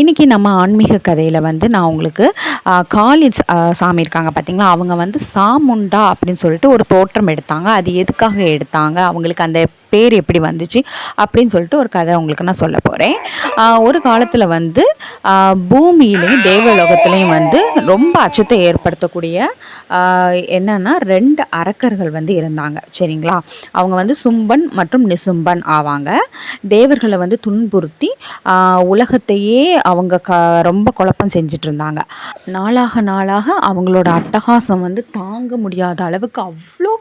இன்றைக்கி நம்ம ஆன்மீக கதையில் வந்து நான் உங்களுக்கு காளி சாமி இருக்காங்க பார்த்தீங்களா அவங்க வந்து சாமுண்டா அப்படின்னு சொல்லிட்டு ஒரு தோற்றம் எடுத்தாங்க. அது எதுக்காக எடுத்தாங்க? அவங்களுக்கு அந்த பேர் எப்படி வந்துச்சு அப்படின்னு சொல்லிட்டு ஒரு கதை உங்களுக்கு நான் சொல்ல போகிறேன் ஒரு காலத்தில் வந்து பூமியிலையும் தேவலோகத்துலேயும் வந்து ரொம்ப அச்சத்தை ஏற்படுத்தக்கூடிய என்னென்னா என்னன்னா ரெண்டு அரக்கர்கள் வந்து இருந்தாங்க. சரிங்களா? அவங்க வந்து சும்பன் மற்றும் நிசும்பன் ஆவாங்க. தேவர்களை வந்து துன்புறுத்தி உலகத்தையே அவங்க க ரொம்ப குழப்பம் செஞ்சுட்டு இருந்தாங்க நாளாக நாளாக அவங்களோட அட்டகாசம் வந்து தாங்க முடியாத அளவுக்கு அவ்வளோ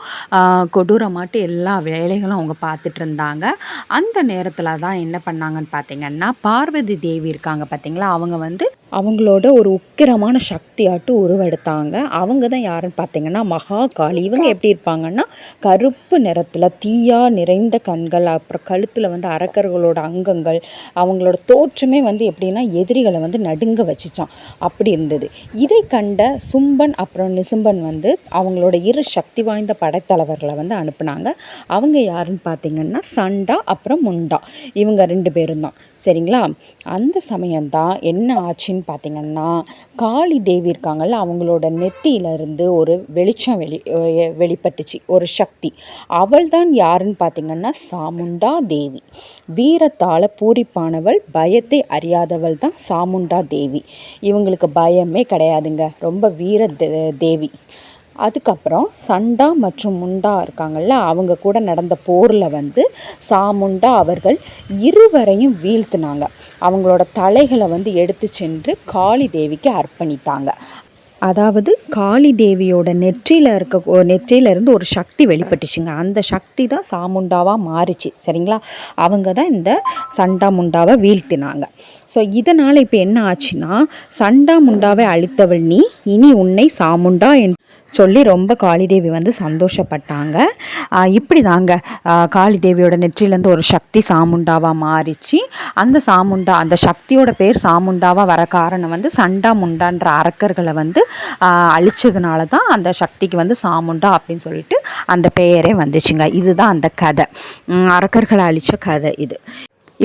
கொடூரமாட்டு எல்லா வேலைகளும் அவங்க பார்த்து பார்த்துட்டு இருந்தாங்க. அந்த நேரத்தில் தான் என்ன பண்ணாங்கன்னு பார்த்தீங்கன்னா பார்வதி தேவி இருக்காங்க பார்த்தீங்களா அவங்க வந்து அவங்களோட ஒரு உக்கிரமான சக்தியாட்டு உருவெடுத்தாங்க. அவங்க தான் யாருன்னு பார்த்தீங்கன்னா மகா காளி இவங்க எப்படி இருப்பாங்கன்னா கருப்பு நிறத்தில் தீயா நிறைந்த கண்கள் அப்புறம் கழுத்தில் வந்து அரக்கர்களோட அங்கங்கள் அவங்களோட தோற்றமே வந்து எப்படின்னா எதிரிகளை வந்து நடுங்க வச்சுச்சான் அப்படி இருந்தது. இதை கண்ட சும்பன் அப்புறம் நிசும்பன் வந்து அவங்களோட இரு சக்தி வாய்ந்த படைத்தலைவர்களை வந்து அனுப்புனாங்க. அவங்க யாருன்னு பார்த்தீங்கன்னா சண்டா அப்புறம் முண்டா. இவங்க ரெண்டு பேரும் தான். சரிங்களா? அந்த சமயம்தான் என்ன ஆச்சுன்னு பார்த்தீங்கன்னா காளி தேவி இருக்காங்கள்ல அவங்களோட நெத்தியிலிருந்து ஒரு வெளிச்சம் வெளி வெளிப்பட்டுச்சு ஒரு சக்தி. அவள் தான் யாருன்னு பார்த்தீங்கன்னா சாமுண்டா தேவி. வீரத்தால் பூரிப்பானவள் பயத்தை அறியாதவள் தான் சாமுண்டா தேவி. இவங்களுக்கு பயமே கிடையாதுங்க ரொம்ப வீர தேவி. அதுக்கப்புறம் சண்டா மற்றும் முண்டா இருக்காங்கள்ல அவங்க கூட நடந்த போரில் வந்து சாமுண்டா அவர்கள் இருவரையும் வீழ்த்தினாங்க. அவங்களோட தலைகளை வந்து எடுத்து சென்று காளி தேவிக்கு அர்ப்பணித்தாங்க. அதாவது காளி தேவியோட நெற்றியில் இருக்க நெற்றியிலேருந்து இருந்து ஒரு சக்தி வெளிப்பட்டுச்சுங்க. அந்த சக்தி தான் சாமுண்டாவாக மாறிச்சு. சரிங்களா? அவங்க தான் இந்த சண்டா முண்டாவை வீழ்த்தினாங்க. ஸோ இதனால் இப்போ என்ன ஆச்சுன்னா சண்டா முண்டாவை அழித்தவள் நீ இனி உன்னை சாமுண்டா என் சொல்லி ரொம்ப காளிதேவி வந்து சந்தோஷப்பட்டாங்க. இப்படி தாங்க காளிதேவியோட நெற்றியிலேருந்து ஒரு சக்தி சாமுண்டாவாக மாறிச்சு. அந்த சாமுண்டா அந்த சக்தியோட பேர் சாமுண்டாவாக வர காரணம் வந்து சண்டா முண்டான்ற அரக்கர்களை வந்து அழிச்சதுனால தான் அந்த சக்திக்கு வந்து சாமுண்டா அப்படின்னு சொல்லிட்டு அந்த பெயரே வந்துச்சுங்க. இதுதான் அந்த கதை. அரக்கர்களை அழித்த கதை இது.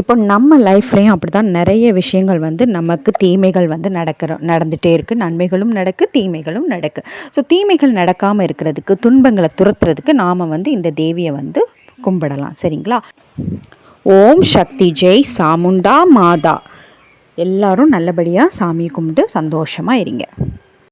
இப்போ நம்ம லைஃப்லேயும் அப்படி தான் நிறைய விஷயங்கள் வந்து நமக்கு தீமைகள் வந்து நடக்கிற நடந்துகிட்டே இருக்குது நன்மைகளும் நடக்கு தீமைகளும் நடக்கு. ஸோ தீமைகள் நடக்காமல் இருக்கிறதுக்கு துன்பங்களை துரத்துறதுக்கு நாம் வந்து இந்த தேவியை வந்து கும்பிடலாம். சரிங்களா? ஓம் சக்தி ஜெய் சாமுண்டா மாதா. எல்லாரும் நல்லபடியாக சாமியை கும்பிட்டு சந்தோஷமாக இருங்க.